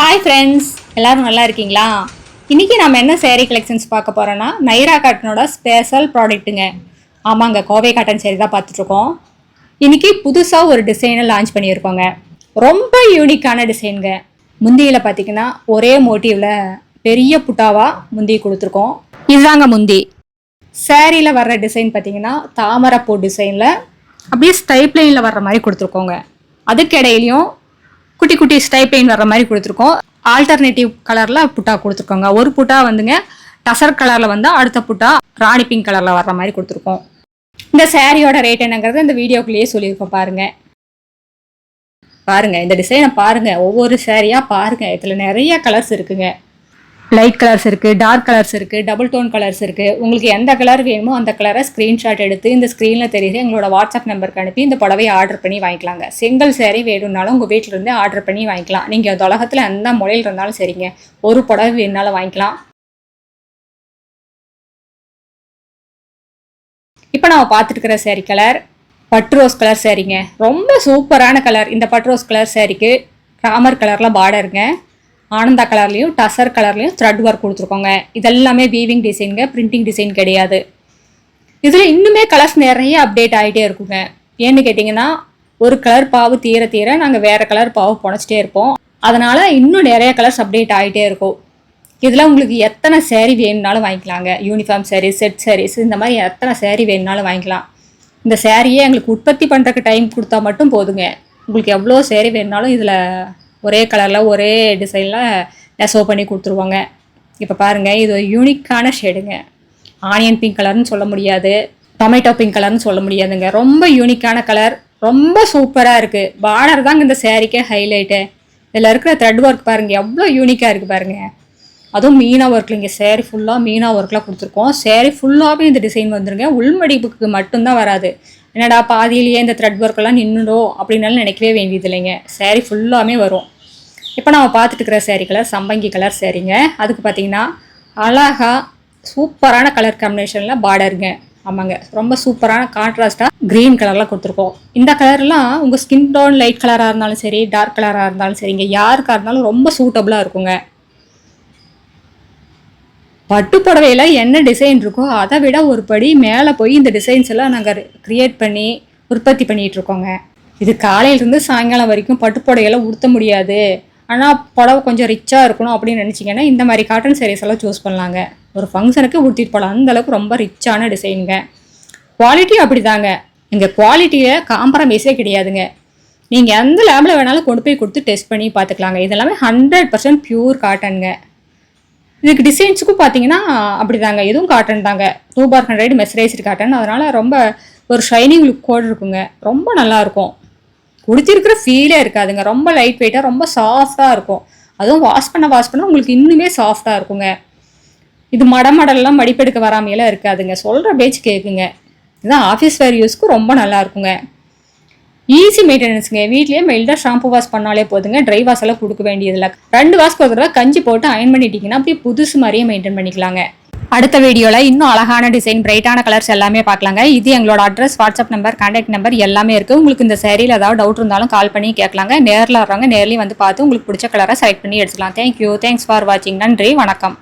Hi friends எல்லோரும் நல்லா இருக்கீங்களா? இன்றைக்கி நம்ம என்ன சேரீ கலெக்ஷன்ஸ் பார்க்க போகிறோன்னா நைரா காட்டனோட ஸ்பெஷல் ப்ராடக்ட்டுங்க ஆமாங்க கோவை காட்டன் சேரீ தான் பார்த்துட்ருக்கோம். இன்றைக்கி புதுசாக ஒரு டிசைனை லான்ச் பண்ணியிருக்கோங்க. ரொம்ப யூனிக்கான டிசைனுங்க முந்தியில் பார்த்தீங்கன்னா ஒரே மோட்டிவில் பெரிய புட்டாவாக முந்தி கொடுத்துருக்கோம். இதுதாங்க முந்தி. சேரீயில் வர்ற டிசைன் பார்த்தீங்கன்னா தாமரைப்பூ டிசைனில் அப்படியே ஸ்டைப் லைனில் வர்ற மாதிரி கொடுத்துருக்கோங்க. அதுக்கு இடையிலையும் குட்டி லைன் வர்ற மாதிரி கொடுத்துருக்கோம். ஆல்டர்னேட்டிவ் கலரில் புட்டா கொடுத்துருக்கோங்க. ஒரு புட்டா வந்துங்க டசர் கலரில் வந்து அடுத்த புட்டா ராணி பிங்க் கலரில் வர்ற மாதிரி கொடுத்துருக்கோம். இந்த சேரீயோட ரேட் என்னங்கிறது இந்த வீடியோக்குள்ளேயே சொல்லியிருக்கோம் பாருங்க. பாருங்க இந்த டிசைனை பாருங்க. ஒவ்வொரு சாரியாக பாருங்க. இதில் நிறைய கலர்ஸ் இருக்குங்க. லைட் கலர்ஸ் இருக்குது டார்க் கலர்ஸ் இருக்குது டபுள் டோன் கலர்ஸ் இருக்குது உங்களுக்கு எந்த கலர் வேணுமோ அந்த கலரை ஸ்க்ரீன்ஷாட் எடுத்து இந்த ஸ்க்ரீனில் தெரியுது எங்களோட வாட்ஸ்அப் நம்பருக்கு அனுப்பி இந்த புடவையை ஆர்டர் பண்ணி வாங்கிக்கலாங்க. செங்கல் சேரீ வேணும்னாலும் உங்கள் வீட்டிலேருந்து ஆர்டர் பண்ணி வாங்கிக்கலாம். நீங்கள் அந்த உலகத்தில் எந்த மொழியில் இருந்தாலும் சரிங்க. ஒரு புடவை வேணுனாலும் வாங்கிக்கலாம். இப்போ நம்ம பார்த்துட்டு இருக்கிற சேரீ கலர் பட்ரோஸ் ரோஸ் கலர் சேரீங்க ரொம்ப சூப்பரான கலர் இந்த பட்ரோஸ் ரோஸ் கலர் சேரீக்கு ராமர் கலரில் பார்டருங்க ஆனந்தா கலர்லேயும் டசர் கலர்லேயும் த்ரெட் ஒர்க் கொடுத்துருக்கோங்க. இதெல்லாமே வீவிங் டிசைனுங்க பிரிண்டிங் டிசைன் கிடையாது. இதில் இன்னுமே கலர்ஸ் நிறைய அப்டேட் ஆகிட்டே இருக்குங்க. ஏன்னு கேட்டிங்கன்னா ஒரு கலர் பாவு தீர தீர நாங்கள் வேறு கலர் பாவு புனைச்சிட்டே இருப்போம். அதனால் இன்னும் நிறைய கலர்ஸ் அப்டேட் ஆகிட்டே இருக்கும். இதில் உங்களுக்கு எத்தனை சேரீ வேணும்னாலும் வாங்கிக்கலாங்க. யூனிஃபார்ம் சாரீ செட் சேரீஸ் இந்த மாதிரி எத்தனை சேரீ வேணும்னாலும் வாங்கிக்கலாம். இந்த சேரீயே எங்களுக்கு உற்பத்தி பண்ணுறதுக்கு டைம் கொடுத்தா மட்டும் போதுங்க. உங்களுக்கு எவ்வளோ சேரீ வேணுனாலும் இதில் ஒரே கலரில் ஒரே டிசைனில் நெசவு பண்ணி கொடுத்துருவாங்க. இப்போ பாருங்கள் இது ஒரு யூனிக்கான ஷேடுங்க ஆனியன் பிங்க் கலர்னு சொல்ல முடியாது. டொமேட்டோ பிங்க் கலர்னு சொல்ல முடியாதுங்க. ரொம்ப யூனிக்கான கலர் ரொம்ப சூப்பராக இருக்குது பார்டர் தாங்க இந்த சேரீக்கே ஹைலைட்டு இதில் இருக்கிற த்ரெட் ஒர்க் பாருங்கள் எவ்வளோ யூனிக்காக இருக்குது பாருங்கள் அதுவும் மீனா ஒர்க்கில் இங்கே சேரீ ஃபுல்லாக மீனா ஒர்க்கில் கொடுத்துருக்கோம். சேரீ ஃபுல்லாகவே இந்த டிசைன் வந்துருங்க. உள்மடிப்புக்கு மட்டும்தான் வராது. என்னடா பாதியிலேயே இந்த த்ரெட் ஒர்க்கெல்லாம் நின்றுடும் அப்படின்னாலும் நினைக்கவே வேண்டியது இல்லைங்க சேரீ ஃபுல்லாமே வரும். இப்போ நம்ம பார்த்துட்டு இருக்கிற சேரீ கலர் சம்பங்கி கலர் சேரீங்க அதுக்கு பார்த்தீங்கன்னா அழகா சூப்பரான கலர் காம்பினேஷனில் பார்டருங்க ஆமாங்க. ரொம்ப சூப்பரான கான்ட்ராஸ்ட்டாக க்ரீன் கலரில் கொடுத்துருக்கோம். இந்த கலர்லாம் உங்கள் ஸ்கின் டோன் லைட் கலராக இருந்தாலும் சரி டார்க் கலராக இருந்தாலும் சரிங்க. யாருக்காக இருந்தாலும் ரொம்ப சூட்டபுளாக இருக்குங்க. பட்டு புடவையில் என்ன டிசைன் இருக்கோ அதை விட ஒரு படி மேலே போய் இந்த டிசைன்ஸ் எல்லாம் நாங்கள் க்ரியேட் பண்ணி உற்பத்தி பண்ணிகிட்ருக்கோங்க இது காலையிலேருந்து சாயங்காலம் வரைக்கும் பட்டு புடவையெல்லாம் உடுத்த முடியாது. ஆனால் புடவை கொஞ்சம் ரிச்சாக இருக்கணும் அப்படின்னு நினச்சிங்கன்னா இந்த மாதிரி காட்டன் சாரீஸ் எல்லாம் சூஸ் பண்ணலாங்க. ஒரு ஃபங்க்ஷனுக்கு உடுத்திட்டு போகலாம் அந்தளவுக்கு ரொம்ப ரிச்சான டிசைனுங்க குவாலிட்டி அப்படி தாங்க இங்கே குவாலிட்டியில் காம்ப்ரமைஸே கிடையாதுங்க. நீங்கள் எந்த லேபில் வேணாலும் கொண்டு போய் கொடுத்து டெஸ்ட் பண்ணி பார்த்துக்கலாங்க. இதெல்லாமே ஹண்ட்ரட் பர்சன்ட் பியூர் காட்டனுங்க இதுக்கு டிசைன்ஸுக்கும் பார்த்தீங்கன்னா அப்படி தாங்க இதுவும் காட்டன் தாங்க. Two by hundred mercerised cotton அதனால் ரொம்ப ஒரு ஷைனிங் லுக்கோடு இருக்குங்க. ரொம்ப நல்லாயிருக்கும் உடுத்திருக்கிற ஃபீலே இருக்காதுங்க. ரொம்ப லைட் வெயிட்டாக ரொம்ப சாஃப்டாக இருக்கும். அதுவும் வாஷ் பண்ண வாஷ் பண்ண உங்களுக்கு இன்னுமே சாஃப்டாக இருக்குங்க. இது மடமடல்லாம் மடிப்பெடுக்க வராமையெல்லாம் இருக்காதுங்க. சொல்கிற பேச்சு கேட்குங்க இதுதான் ஆஃபீஸ் வேர் யூஸ்க்கு ரொம்ப நல்லா இருக்குங்க. ஈஸி மெயின்டெனன்ஸுங்க வீட்லேயே மெயில்டாக ஷாம்பு வாஷ் பண்ணாலே போதுங்க. ட்ரை வாஷ் எல்லாம் கொடுக்க வேண்டியதில்லை. ரெண்டு வாஷ்க்கு ஒரு தடவை கஞ்சி போட்டு அயன் பண்ணிட்டீங்கன்னா அப்படியே புதுசு மாதிரியே மெயின்டைன் பண்ணிக்கலாங்க. அடுத்த வீடியோவில் இன்னும் அழகான டிசைன் பிரைட்டான கலர்ஸ் எல்லாமே பார்க்கலாங்க. இது எங்களோட address WhatsApp number contact number எல்லாமே இருக்குது உங்களுக்கு இந்த சேரீயில் ஏதாவது டவுட் இருந்தாலும் கால் பண்ணி கேட்கலாங்க. நேரில் வர்றாங்க நேர்லேயும் வந்து பார்த்து உங்களுக்கு பிடிச்ச கலரை செலக்ட் பண்ணி எடுத்துக்கலாம். தேங்க்யூ தேங்க்ஸ் ஃபார் வாட்சிங் நன்றி. வணக்கம்.